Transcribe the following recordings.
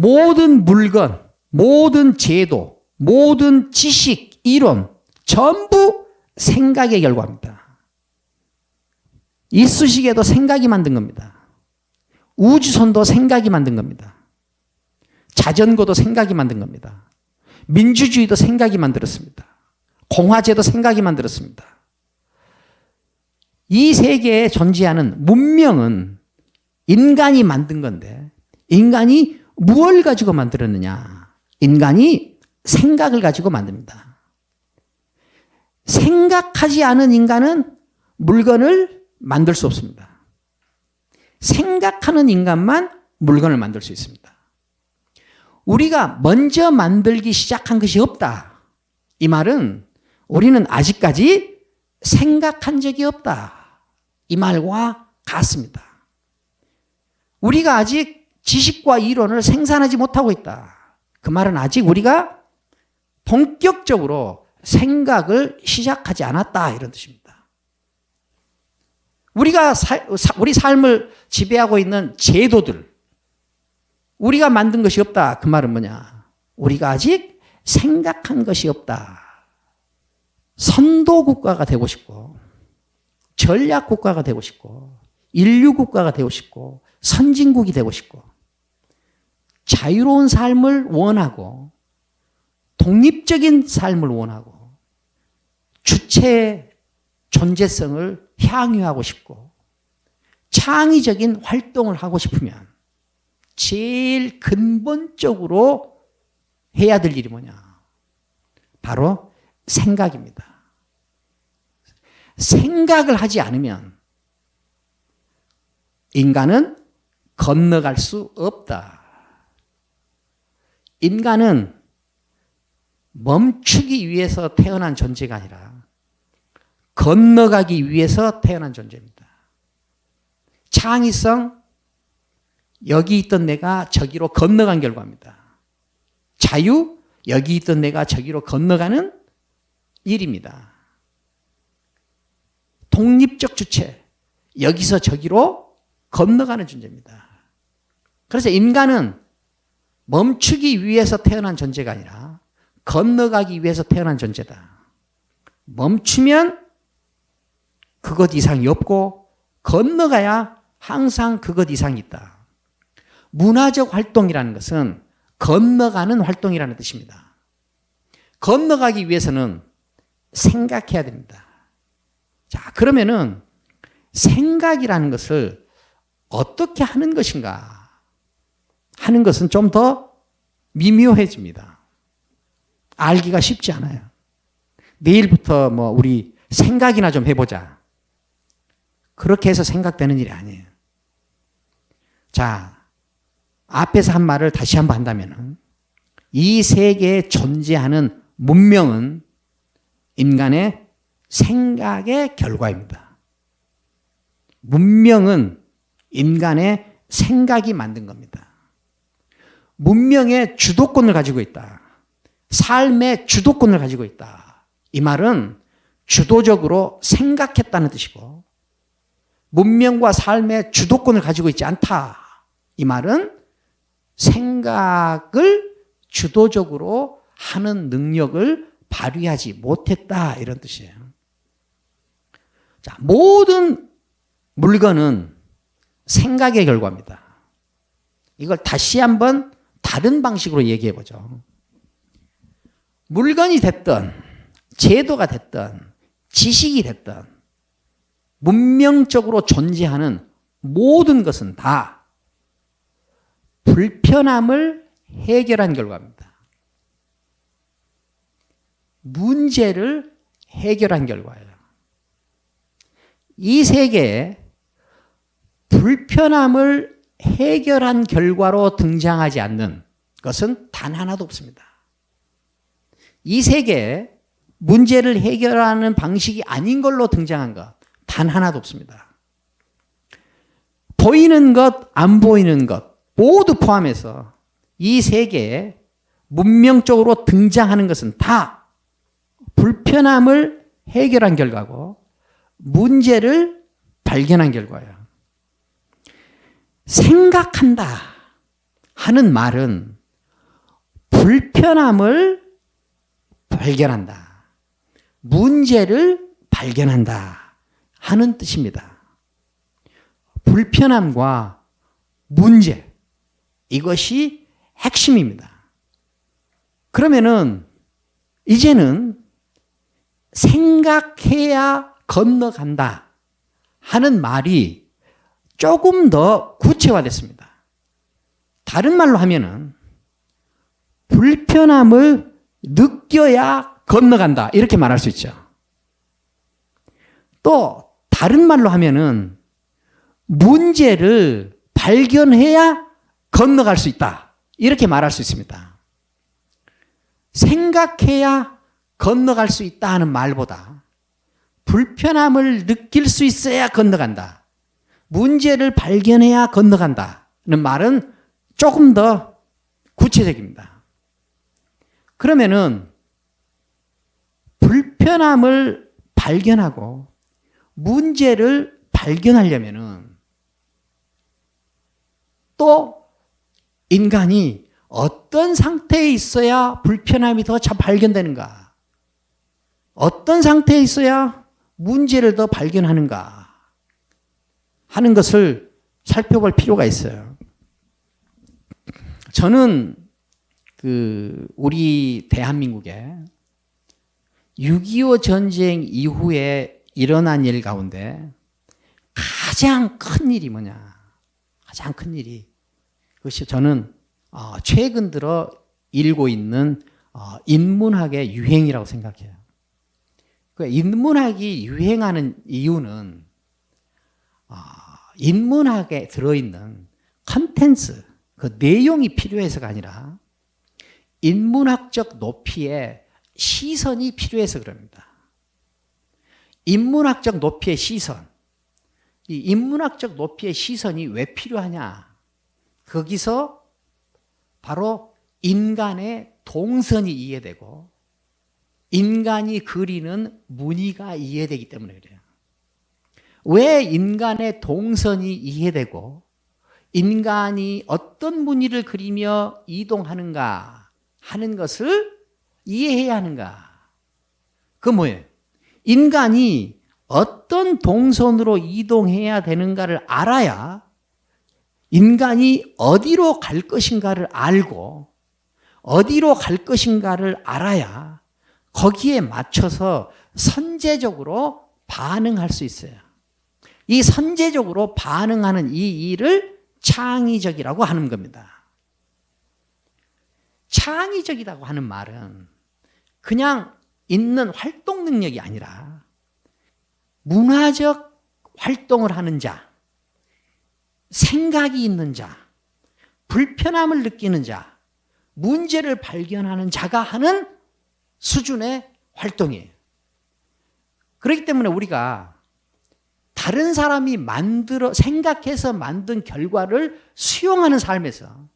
모든 물건, 모든 제도, 모든 지식, 이론, 전부 생각의 결과입니다. 이쑤시개도 생각이 만든 겁니다. 우주선도 생각이 만든 겁니다. 자전거도 생각이 만든 겁니다. 민주주의도 생각이 만들었습니다. 공화제도 생각이 만들었습니다. 이 세계에 존재하는 문명은 인간이 만든 건데 인간이 무엇을 가지고 만들었느냐? 인간이 생각을 가지고 만듭니다. 생각하지 않은 인간은 물건을 만들 수 없습니다. 생각하는 인간만 물건을 만들 수 있습니다. 우리가 먼저 만들기 시작한 것이 없다. 이 말은 우리는 아직까지 생각한 적이 없다. 이 말과 같습니다. 우리가 아직 지식과 이론을 생산하지 못하고 있다. 그 말은 아직 우리가 본격적으로 생각을 시작하지 않았다. 이런 뜻입니다. 우리가 사, 우리 삶을 지배하고 있는 제도들, 우리가 만든 것이 없다. 그 말은 뭐냐? 우리가 아직 생각한 것이 없다. 선도 국가가 되고 싶고, 전략 국가가 되고 싶고, 인류 국가가 되고 싶고, 선진국이 되고 싶고, 자유로운 삶을 원하고, 독립적인 삶을 원하고, 주체의 존재성을 향유하고 싶고, 창의적인 활동을 하고 싶으면, 제일 근본적으로 해야 될 일이 뭐냐? 바로 생각입니다. 생각을 하지 않으면 인간은 건너갈 수 없다. 인간은 멈추기 위해서 태어난 존재가 아니라 건너가기 위해서 태어난 존재입니다. 창의성, 여기 있던 내가 저기로 건너간 결과입니다. 자유, 여기 있던 내가 저기로 건너가는 일입니다. 독립적 주체, 여기서 저기로 건너가는 존재입니다. 그래서 인간은 멈추기 위해서 태어난 존재가 아니라 건너가기 위해서 태어난 존재다. 멈추면 그것 이상이 없고 건너가야 항상 그것 이상이 있다. 문화적 활동이라는 것은 건너가는 활동이라는 뜻입니다. 건너가기 위해서는 생각해야 됩니다. 자, 그러면은 생각이라는 것을 어떻게 하는 것인가 하는 것은 좀 더 미묘해집니다. 알기가 쉽지 않아요. 내일부터 뭐 우리 생각이나 좀 해보자. 그렇게 해서 생각되는 일이 아니에요. 자, 앞에서 한 말을 다시 한번 한다면 이 세계에 존재하는 문명은 인간의 생각의 결과입니다. 문명은 인간의 생각이 만든 겁니다. 문명의 주도권을 가지고 있다. 삶의 주도권을 가지고 있다. 이 말은 주도적으로 생각했다는 뜻이고, 문명과 삶의 주도권을 가지고 있지 않다. 이 말은 생각을 주도적으로 하는 능력을 발휘하지 못했다. 이런 뜻이에요. 자, 모든 물건은 생각의 결과입니다. 이걸 다시 한번 다른 방식으로 얘기해 보죠. 물건이 됐든, 제도가 됐든, 지식이 됐든, 문명적으로 존재하는 모든 것은 다 불편함을 해결한 결과입니다. 문제를 해결한 결과예요. 이 세계에 불편함을 해결한 결과로 등장하지 않는 것은 단 하나도 없습니다. 이 세계에 문제를 해결하는 방식이 아닌 걸로 등장한 것 단 하나도 없습니다. 보이는 것, 안 보이는 것 모두 포함해서 이 세계에 문명적으로 등장하는 것은 다 불편함을 해결한 결과고 문제를 발견한 결과예요. 생각한다. 하는 말은 불편함을 발견한다. 문제를 발견한다. 하는 뜻입니다. 불편함과 문제. 이것이 핵심입니다. 그러면은 이제는 생각해야 건너간다 하는 말이 조금 더 구체화됐습니다. 다른 말로 하면은 불편함을 느껴야 건너간다 이렇게 말할 수 있죠. 또 다른 말로 하면은 문제를 발견해야 건너갈 수 있다 이렇게 말할 수 있습니다. 생각해야 건너갈 수 있다 하는 말보다 불편함을 느낄 수 있어야 건너간다. 문제를 발견해야 건너간다는 말은 조금 더 구체적입니다. 그러면은 불편함을 발견하고 문제를 발견하려면은 또 인간이 어떤 상태에 있어야 불편함이 더 잘 발견되는가? 어떤 상태에 있어야 문제를 더 발견하는가? 하는 것을 살펴볼 필요가 있어요. 저는 그 우리 대한민국에 6.25 전쟁 이후에 일어난 일 가운데 가장 큰 일이 뭐냐? 가장 큰 일이 그것이 저는 어, 최근 들어 일고 있는 어, 인문학의 유행이라고 생각해요. 그 인문학이 유행하는 이유는 어, 인문학에 들어있는 컨텐츠, 그 내용이 필요해서가 아니라 인문학적 높이의 시선이 필요해서 그럽니다. 인문학적 높이의 시선. 이 인문학적 높이의 시선이 왜 필요하냐? 거기서 바로 인간의 동선이 이해되고 인간이 그리는 무늬가 이해되기 때문에 그래요. 왜 인간의 동선이 이해되고 인간이 어떤 무늬를 그리며 이동하는가 하는 것을 이해해야 하는가? 그 뭐예요? 인간이 어떤 동선으로 이동해야 되는가를 알아야 인간이 어디로 갈 것인가를 알고 어디로 갈 것인가를 알아야 거기에 맞춰서 선제적으로 반응할 수 있어요. 이 선제적으로 반응하는 이 일을 창의적이라고 하는 겁니다. 창의적이라고 하는 말은 그냥 있는 활동 능력이 아니라 문화적 활동을 하는 자, 생각이 있는 자, 불편함을 느끼는 자, 문제를 발견하는 자가 하는 수준의 활동이에요. 그렇기 때문에 우리가 다른 사람이 만들어 생각해서 만든 결과를 수용하는 삶에서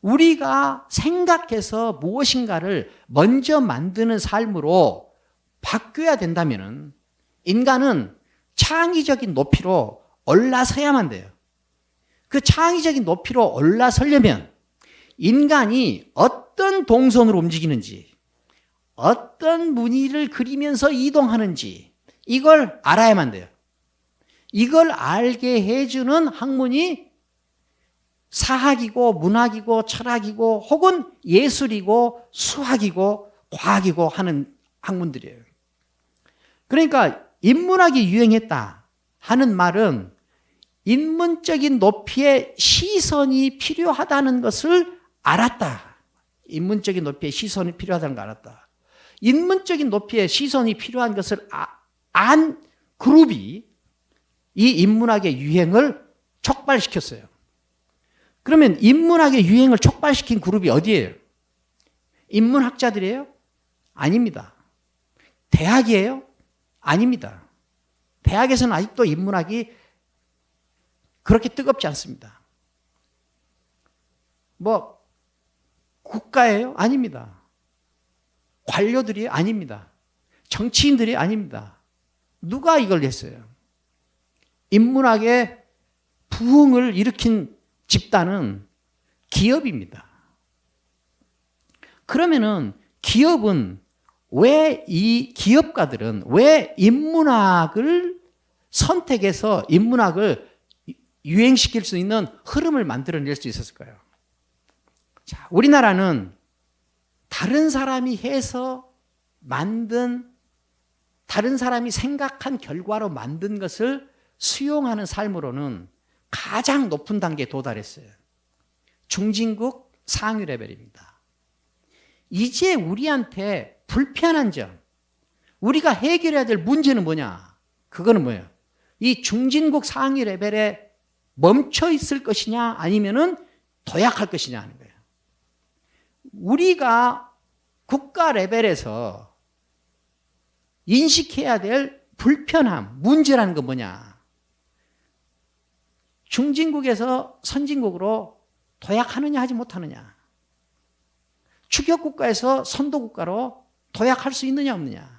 우리가 생각해서 무엇인가를 먼저 만드는 삶으로 바뀌어야 된다면 인간은 창의적인 높이로 올라서야만 돼요. 그 창의적인 높이로 올라서려면 인간이 어떤 동선으로 움직이는지, 어떤 무늬를 그리면서 이동하는지, 이걸 알아야만 돼요. 이걸 알게 해주는 학문이 사학이고 문학이고 철학이고 혹은 예술이고 수학이고 과학이고 하는 학문들이에요. 그러니까 인문학이 유행했다 하는 말은 인문적인 높이의 시선이 필요하다는 것을 알았다. 인문적인 높이의 시선이 필요하다는 걸 알았다. 인문적인 높이의 시선이 필요한 것을 아, 안 그룹이 이 인문학의 유행을 촉발시켰어요. 그러면 인문학의 유행을 촉발시킨 그룹이 어디예요? 인문학자들이에요? 아닙니다. 대학이에요? 아닙니다. 대학에서는 아직도 인문학이 그렇게 뜨겁지 않습니다. 뭐, 국가예요? 아닙니다. 관료들이 아닙니다. 정치인들이 아닙니다. 누가 이걸 했어요? 인문학의 부흥을 일으킨 집단은 기업입니다. 그러면은 기업은 왜 이 기업가들은 왜 인문학을 선택해서 인문학을 유행시킬 수 있는 흐름을 만들어낼 수 있었을까요? 자, 우리나라는 다른 사람이 해서 만든 다른 사람이 생각한 결과로 만든 것을 수용하는 삶으로는 가장 높은 단계에 도달했어요. 중진국 상위 레벨입니다. 이제 우리한테 불편한 점, 우리가 해결해야 될 문제는 뭐냐? 그거는 뭐예요? 이 중진국 상위 레벨에 멈춰 있을 것이냐 아니면은 도약할 것이냐 하는 거예요. 우리가 국가 레벨에서 인식해야 될 불편함, 문제라는 건 뭐냐? 중진국에서 선진국으로 도약하느냐 하지 못하느냐? 추격 국가에서 선도 국가로 도약할 수 있느냐 없느냐?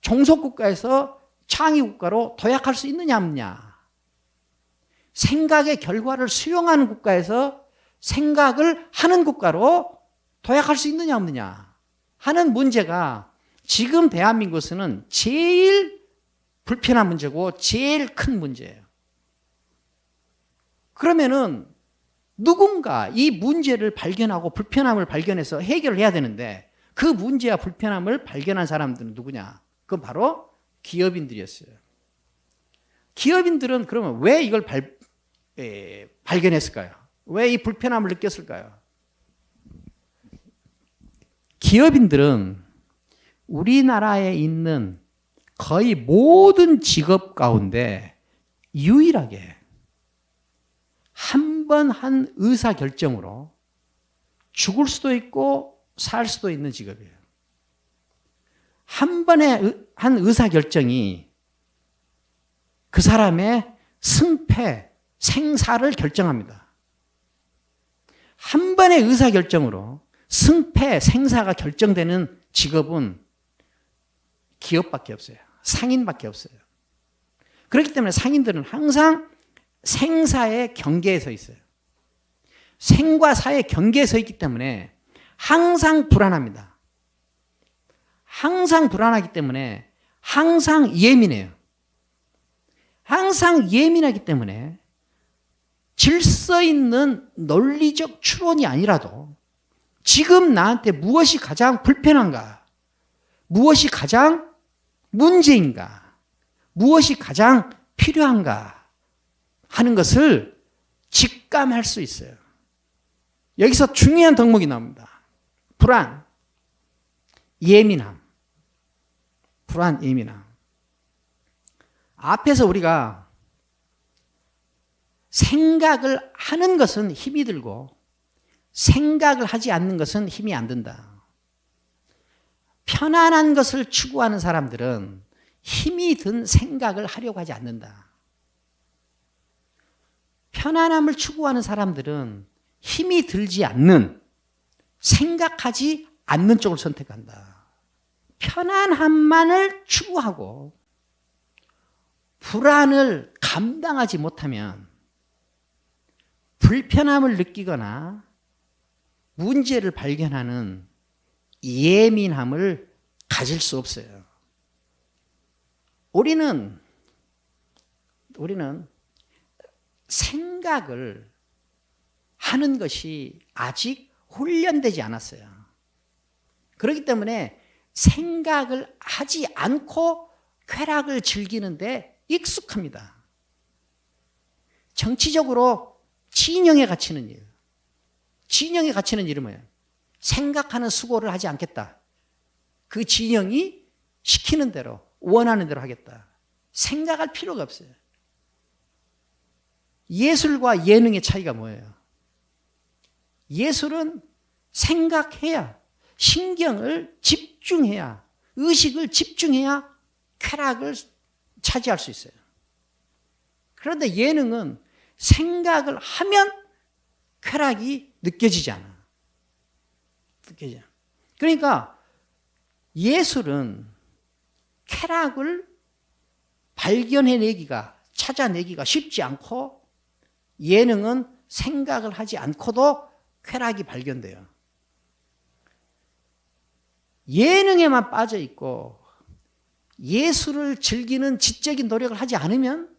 종속 국가에서 창의 국가로 도약할 수 있느냐 없느냐? 생각의 결과를 수용하는 국가에서 생각을 하는 국가로 도약할 수 있느냐 없느냐 하는 문제가 지금 대한민국에서는 제일 불편한 문제고 제일 큰 문제예요. 그러면은 누군가 이 문제를 발견하고 불편함을 발견해서 해결을 해야 되는데 그 문제와 불편함을 발견한 사람들은 누구냐? 그건 바로 기업인들이었어요. 기업인들은 그러면 왜 이걸 발, 에, 발견했을까요? 왜 이 불편함을 느꼈을까요? 기업인들은 우리나라에 있는 거의 모든 직업 가운데 유일하게 한 번 한 의사 결정으로 죽을 수도 있고 살 수도 있는 직업이에요. 한 번의 한 의사 결정이 그 사람의 승패, 생사를 결정합니다. 한 번의 의사 결정으로 승패, 생사가 결정되는 직업은 기업밖에 없어요. 상인밖에 없어요. 그렇기 때문에 상인들은 항상 생사의 경계에 서 있어요. 생과 사의 경계에 서 있기 때문에 항상 불안합니다. 항상 불안하기 때문에 항상 예민해요. 항상 예민하기 때문에 질서 있는 논리적 추론이 아니라도 지금 나한테 무엇이 가장 불편한가? 무엇이 가장 문제인가? 무엇이 가장 필요한가? 하는 것을 직감할 수 있어요. 여기서 중요한 덕목이 나옵니다. 불안, 예민함. 불안, 예민함. 앞에서 우리가 생각을 하는 것은 힘이 들고 생각을 하지 않는 것은 힘이 안 든다. 편안한 것을 추구하는 사람들은 힘이 든 생각을 하려고 하지 않는다. 편안함을 추구하는 사람들은 힘이 들지 않는 생각하지 않는 쪽을 선택한다. 편안함만을 추구하고 불안을 감당하지 못하면 불편함을 느끼거나 문제를 발견하는 예민함을 가질 수 없어요. 우리는 우리는 생각을 하는 것이 아직 훈련되지 않았어요. 그렇기 때문에 생각을 하지 않고 쾌락을 즐기는데 익숙합니다. 정치적으로 진영에 갇히는 일. 진영에 갇히는 일은 뭐예요? 생각하는 수고를 하지 않겠다. 그 진영이 시키는 대로, 원하는 대로 하겠다. 생각할 필요가 없어요. 예술과 예능의 차이가 뭐예요? 예술은 생각해야, 신경을 집중해야, 의식을 집중해야 쾌락을 차지할 수 있어요. 그런데 예능은 생각을 하면 쾌락이 느껴지지 않아. 느껴져. 그러니까 예술은 쾌락을 발견해내기가, 찾아내기가 쉽지 않고 예능은 생각을 하지 않고도 쾌락이 발견돼요. 예능에만 빠져 있고 예술을 즐기는 지적인 노력을 하지 않으면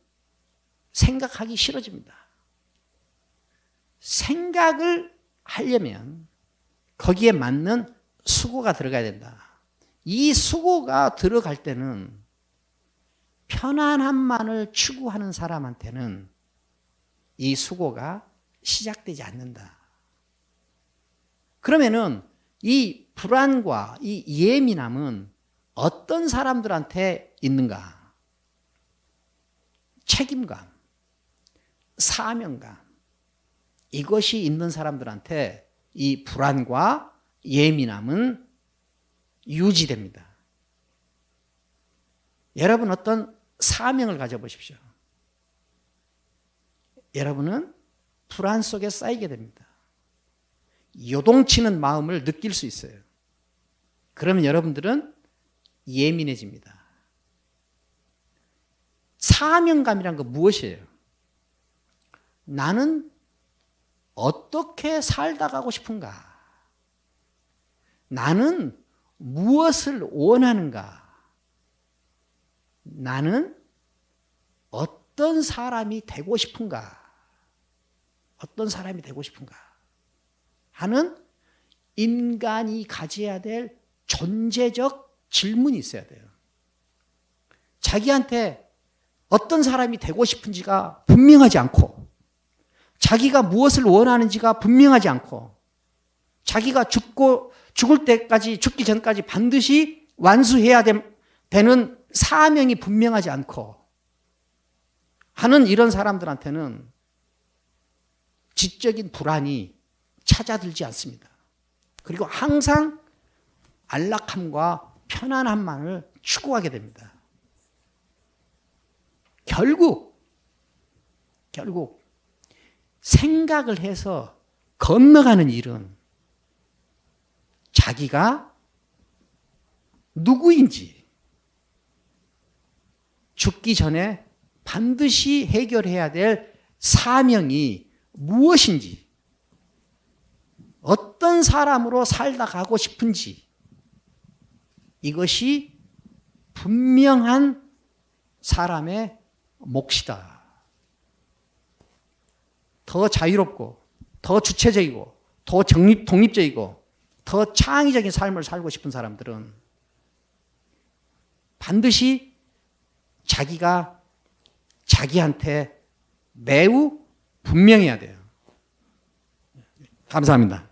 생각하기 싫어집니다. 생각을 하려면 거기에 맞는 수고가 들어가야 된다. 이 수고가 들어갈 때는 편안함만을 추구하는 사람한테는 이 수고가 시작되지 않는다. 그러면은 이 불안과 이 예민함은 어떤 사람들한테 있는가? 책임감, 사명감. 이것이 있는 사람들한테 이 불안과 예민함은 유지됩니다. 여러분 어떤 사명을 가져보십시오. 여러분은 불안 속에 쌓이게 됩니다. 요동치는 마음을 느낄 수 있어요. 그러면 여러분들은 예민해집니다. 사명감이란 건 무엇이에요? 나는 어떻게 살다 가고 싶은가? 나는 무엇을 원하는가? 나는 어떤 사람이 되고 싶은가? 어떤 사람이 되고 싶은가? 하는 인간이 가져야 될 존재적 질문이 있어야 돼요. 자기한테 어떤 사람이 되고 싶은지가 분명하지 않고, 자기가 무엇을 원하는지가 분명하지 않고, 자기가 죽고, 죽을 때까지, 죽기 전까지 반드시 완수해야 되는 사명이 분명하지 않고, 하는 이런 사람들한테는 지적인 불안이 찾아들지 않습니다. 그리고 항상 안락함과 편안함만을 추구하게 됩니다. 결국, 결국, 생각을 해서 건너가는 일은 자기가 누구인지 죽기 전에 반드시 해결해야 될 사명이 무엇인지 어떤 사람으로 살다 가고 싶은지 이것이 분명한 사람의 몫이다. 더 자유롭고, 더 주체적이고, 더 정립, 독립적이고, 더 창의적인 삶을 살고 싶은 사람들은 반드시 자기가 자기한테 매우 분명해야 돼요. 감사합니다.